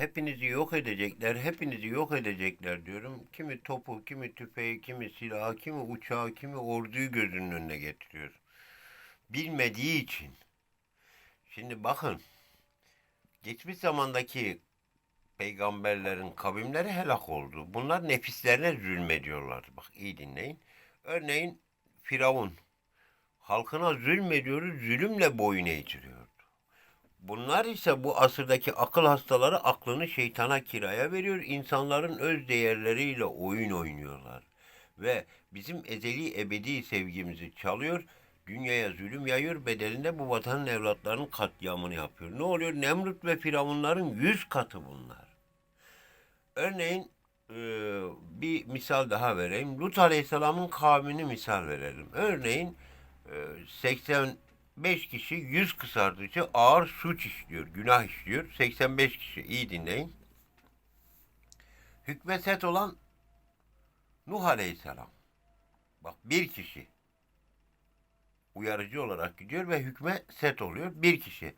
hepinizi yok edecekler, hepinizi yok edecekler diyorum. Kimi topu, kimi tüfeği, kimi silahı, kimi uçağı, kimi orduyu gözünün önüne getiriyor. Bilmediği için. Şimdi bakın, geçmiş zamandaki peygamberlerin kavimleri helak oldu. Bunlar nefislerine zulmediyorlar. Bak iyi dinleyin. Örneğin Firavun halkına zulmediyoruz, zulümle boyun eğtiriyordu. Bunlar ise bu asırdaki akıl hastaları aklını şeytana kiraya veriyor, insanların öz değerleriyle oyun oynuyorlar. Ve bizim ezeli ebedi sevgimizi çalıyor, dünyaya zulüm yayıyor, bedelinde bu vatanın evlatlarının katliamını yapıyor. Ne oluyor? Nemrut ve Firavunların yüz katı bunlar. Örneğin e, bir misal daha vereyim. Lut Aleyhisselam'ın kavmini misal verelim. Örneğin e, 80 5 kişi 100 kısardıkça ağır suç işliyor, günah işliyor. 85 kişi. İyi dinleyin. Hükmeset olan Nuh Aleyhisselam. Bak bir kişi uyarıcı olarak gidiyor ve hükme set oluyor. Bir kişi.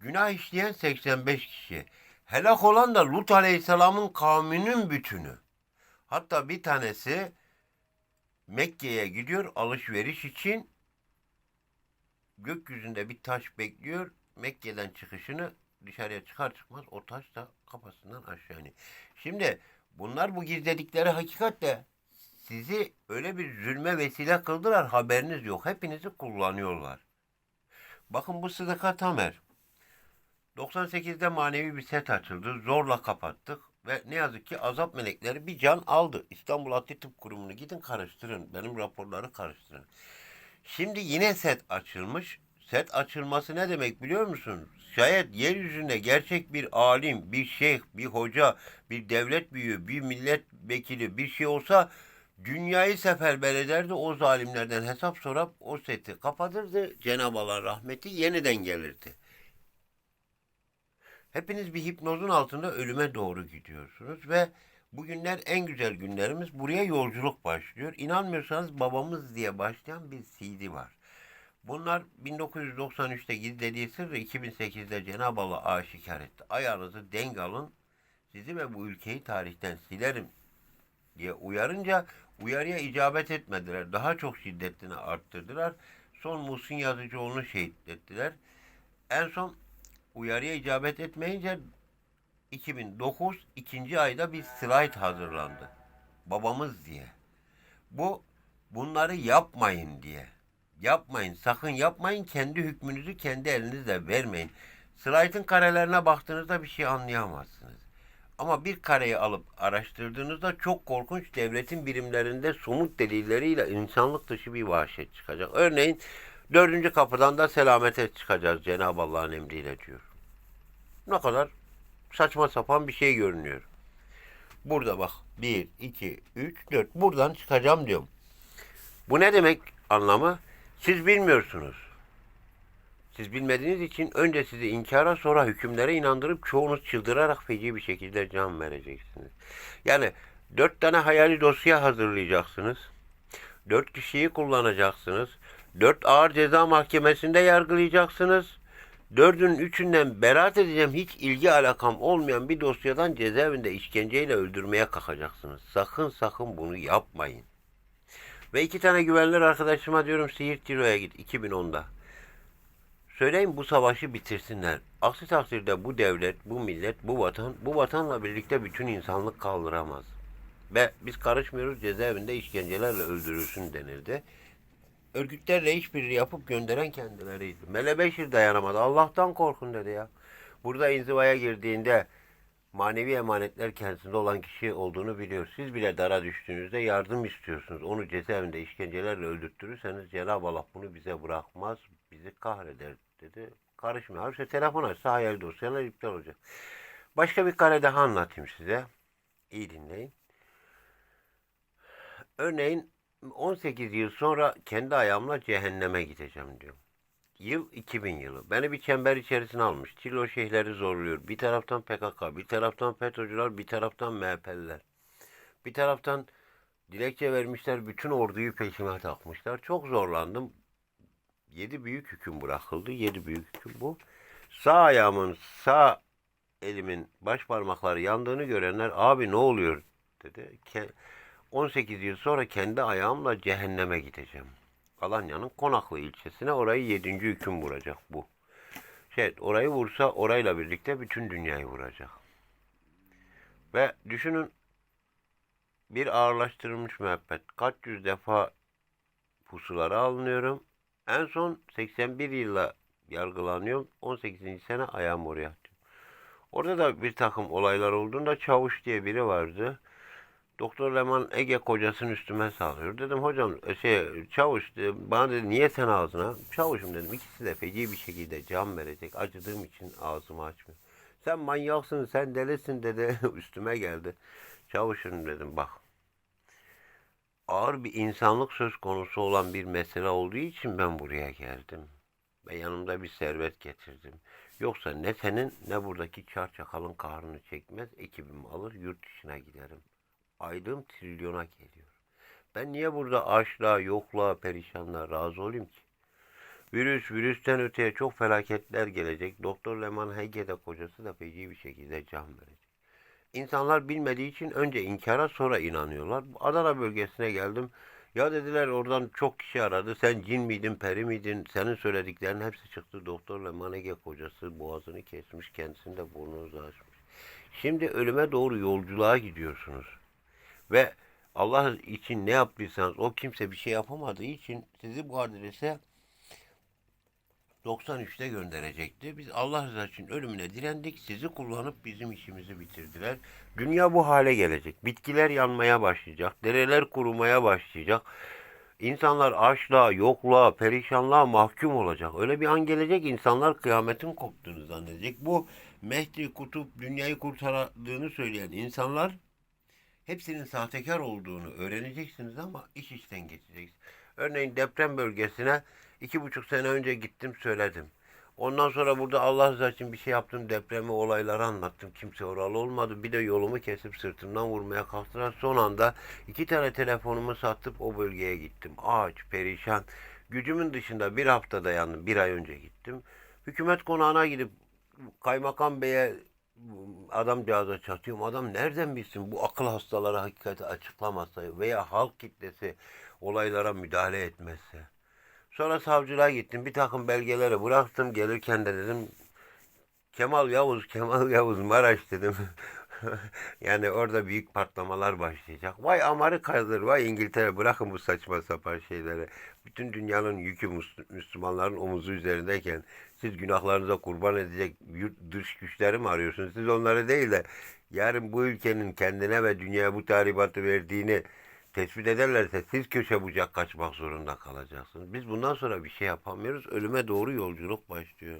Günah işleyen 85 kişi. Helak olan da Lut Aleyhisselam'ın kavminin bütünü. Hatta bir tanesi Mekke'ye gidiyor alışveriş için Gökyüzünde bir taş bekliyor. Mekke'den çıkışını dışarıya çıkar çıkmaz o taş da kafasından aşağı iniyor. Şimdi bunlar bu gizledikleri hakikatle sizi öyle bir zulme vesile kıldılar haberiniz yok. Hepinizi kullanıyorlar. Bakın bu Sıdıka Tamer. 98'de manevi bir set açıldı. Zorla kapattık. Ve ne yazık ki azap melekleri bir can aldı. İstanbul Adli Tıp Kurumu'nu gidin karıştırın. Benim raporları karıştırın. Şimdi yine set açılmış. Set açılması ne demek biliyor musun? Şayet yeryüzünde gerçek bir alim, bir şeyh, bir hoca, bir devlet büyüğü, bir milletvekili bir şey olsa dünyayı seferber ederdi. O zalimlerden hesap sorup o seti kapatırdı. Cenab-ı Allah rahmeti yeniden gelirdi. Hepiniz bir hipnozun altında ölüme doğru gidiyorsunuz ve bugünler en güzel günlerimiz. Buraya yolculuk başlıyor. İnanmıyorsanız babamız diye başlayan bir CD var. Bunlar 1993'te gizlediği sırrı 2008'de Cenab-ı Allah aşikar etti. Ayağınızı denk alın. Sizi ve bu ülkeyi tarihten silerim diye uyarınca uyarıya icabet etmediler. Daha çok şiddetini arttırdılar. Son Muhsin Yazıcıoğlu'nu şehit ettiler. En son uyarıya icabet etmeyince 2009 ikinci ayda bir slide hazırlandı. Babamız diye. Bu bunları yapmayın diye. Yapmayın, sakın yapmayın. Kendi hükmünüzü kendi elinizle vermeyin. Slide'ın karelerine baktığınızda bir şey anlayamazsınız. Ama bir kareyi alıp araştırdığınızda çok korkunç devletin birimlerinde somut delilleriyle insanlık dışı bir vahşet çıkacak. Örneğin dördüncü kapıdan da selamete çıkacağız Cenab-ı Allah'ın emriyle diyor. Ne kadar saçma sapan bir şey görünüyor. Burada bak 1, 2, 3, 4 buradan çıkacağım diyorum. Bu ne demek anlamı? Siz bilmiyorsunuz. Siz bilmediğiniz için önce sizi inkara sonra hükümlere inandırıp çoğunuz çıldırarak feci bir şekilde can vereceksiniz. Yani dört tane hayali dosya hazırlayacaksınız. Dört kişiyi kullanacaksınız. Dört ağır ceza mahkemesinde yargılayacaksınız. Dördünün üçünden beraat edeceğim hiç ilgi alakam olmayan bir dosyadan cezaevinde işkenceyle öldürmeye kalkacaksınız. Sakın sakın bunu yapmayın. Ve iki tane güvenilir arkadaşıma diyorum Siirt Ciro'ya git 2010'da. Söyleyin bu savaşı bitirsinler. Aksi takdirde bu devlet, bu millet, bu vatan, bu vatanla birlikte bütün insanlık kaldıramaz. Ve biz karışmıyoruz cezaevinde işkencelerle öldürülsün denildi. Örgütlerle işbirliği yapıp gönderen kendileriydi. Mele Beşir dayanamadı. Allah'tan korkun dedi ya. Burada inzivaya girdiğinde manevi emanetler kendisinde olan kişi olduğunu biliyor. Siz bile dara düştüğünüzde yardım istiyorsunuz. Onu cezaevinde işkencelerle öldürtürürseniz Cenab-ı Allah bunu bize bırakmaz, bizi kahreder dedi. Karışmıyor. Halbuki telefon açsa hayal dosyalar iptal olacak. Başka bir kare daha anlatayım size. İyi dinleyin. Örneğin 18 yıl sonra kendi ayağımla cehenneme gideceğim diyor. Yıl 2000 yılı. Beni bir çember içerisine almış. Çilo şeyhleri zorluyor. Bir taraftan PKK, bir taraftan FETÖ'cüler, bir taraftan MHP'liler. Bir taraftan dilekçe vermişler. Bütün orduyu peşime takmışlar. Çok zorlandım. Yedi büyük hüküm bırakıldı. Yedi büyük hüküm bu. Sağ ayağımın sağ elimin baş parmakları yandığını görenler abi ne oluyor dedi. Ke- 18 yıl sonra kendi ayağımla cehenneme gideceğim. Alanya'nın Konaklı ilçesine orayı 7. hüküm vuracak bu. Şey orayı vursa orayla birlikte bütün dünyayı vuracak. Ve düşünün bir ağırlaştırılmış müebbet. Kaç yüz defa pusulara alınıyorum. En son 81 yılla yargılanıyorum. 18. sene ayağım oraya attım. Orada da bir takım olaylar olduğunda Çavuş diye biri vardı. Doktor Leman Ege kocasının üstüme sallıyor. Dedim hocam e, şey Çavuş dedi, bana dedi niye sen ağzına? Çavuşum dedim ikisi de feci bir şekilde can verecek. Acıdığım için ağzımı açmıyor. Sen manyaksın sen delisin dedi üstüme geldi. Çavuşum dedim bak ağır bir insanlık söz konusu olan bir mesele olduğu için ben buraya geldim. Ve yanımda bir servet getirdim. Yoksa ne senin ne buradaki çar çakalın kahrını çekmez ekibimi alır yurt dışına giderim. Aylığım trilyona geliyor. Ben niye burada açlığa, yokluğa, perişanlığa razı olayım ki? Virüs, virüsten öteye çok felaketler gelecek. Doktor Leman Hege'de kocası da feci bir şekilde can verecek. İnsanlar bilmediği için önce inkara sonra inanıyorlar. Adana bölgesine geldim. Ya dediler oradan çok kişi aradı. Sen cin miydin, peri miydin? Senin söylediklerin hepsi çıktı. Doktor Leman Ege kocası boğazını kesmiş. Kendisini de burnunuzu açmış. Şimdi ölüme doğru yolculuğa gidiyorsunuz. Ve Allah için ne yaptıysanız o kimse bir şey yapamadığı için sizi bu adrese 93'te gönderecekti. Biz Allah rızası için ölümüne direndik. Sizi kullanıp bizim işimizi bitirdiler. Dünya bu hale gelecek. Bitkiler yanmaya başlayacak. Dereler kurumaya başlayacak. İnsanlar açlığa, yokluğa, perişanlığa mahkum olacak. Öyle bir an gelecek insanlar kıyametin koptuğunu zannedecek. Bu Mehdi Kutup dünyayı kurtardığını söyleyen insanlar hepsinin sahtekar olduğunu öğreneceksiniz ama iş işten geçeceksiniz. Örneğin deprem bölgesine iki buçuk sene önce gittim söyledim. Ondan sonra burada Allah rızası için bir şey yaptım depremi olayları anlattım. Kimse oralı olmadı. Bir de yolumu kesip sırtımdan vurmaya kalktılar. Son anda iki tane telefonumu satıp o bölgeye gittim. Ağaç, perişan. Gücümün dışında bir hafta dayandım. Bir ay önce gittim. Hükümet konağına gidip kaymakam beye adamcağıza çatıyorum. Adam nereden bilsin bu akıl hastaları hakikati açıklamazsa veya halk kitlesi olaylara müdahale etmezse. Sonra savcılığa gittim. Bir takım belgeleri bıraktım. Gelirken de dedim Kemal Yavuz, Kemal Yavuz Maraş dedim. yani orada büyük patlamalar başlayacak. Vay Amerika'dır, vay İngiltere bırakın bu saçma sapan şeyleri. Bütün dünyanın yükü Müs- Müslümanların omuzu üzerindeyken siz günahlarınıza kurban edecek yurt dış güçleri mi arıyorsunuz? Siz onları değil de yarın bu ülkenin kendine ve dünyaya bu tahribatı verdiğini tespit ederlerse siz köşe bucak kaçmak zorunda kalacaksınız. Biz bundan sonra bir şey yapamıyoruz. Ölüme doğru yolculuk başlıyor.